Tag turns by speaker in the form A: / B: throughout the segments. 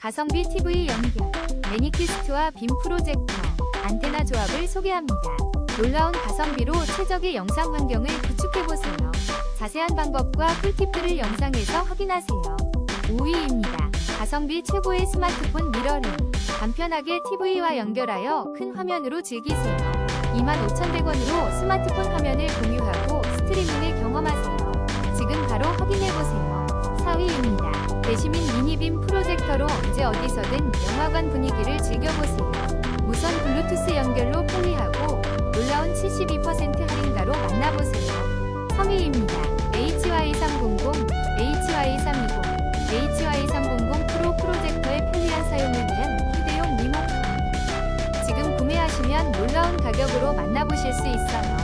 A: 가성비 TV 연결, 매니큐스트와 빔 프로젝터, 안테나 조합을 소개합니다. 놀라운 가성비로 최적의 영상 환경을 구축해보세요. 자세한 방법과 꿀팁들을 영상에서 확인하세요. 5위입니다. 가성비 최고의 스마트폰 미러링. 간편하게 TV와 연결하여 큰 화면으로 즐기세요. 25,100원으로 스마트폰 화면을 공유하고 스트리밍을 경험하세요. 지금 바로 확인해보세요. 4위입니다. 대시민 빔 프로젝터로 언제 어디서든 영화관 분위기를 즐겨보세요. 무선 블루투스 연결로 편리하고 놀라운 72% 할인가로 만나보세요. 3위입니다. HY300, HY320, HY300 프로 프로젝터의 편리한 사용을 위한 휴대용 리모컨. 지금 구매하시면 놀라운 가격으로 만나보실 수 있어요.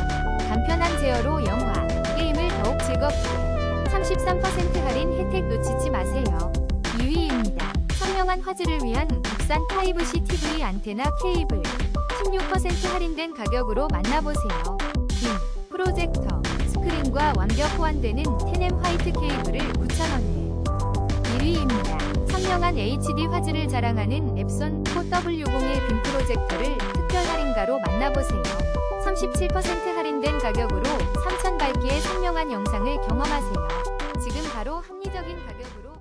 A: 간편한 제어로 영화, 게임을 더욱 즐겁게. 33% 할인 혜택 놓치지 마세요. 2위입니다. 선명한 화질을 위한 국산 타입C TV 안테나 케이블. 16% 할인된 가격으로 만나보세요. 빔, 프로젝터, 스크린과 완벽 호환되는 테넴 화이트 케이블을 9,000원에. 1위입니다. 선명한 HD 화질을 자랑하는 앱손 4W0의 빔 프로젝터를 특별 할인가로 만나보세요. 37% 할인된 가격으로 3000 밝기의 선명한 영상을 경험하세요. 지금 바로 합리적인 가격으로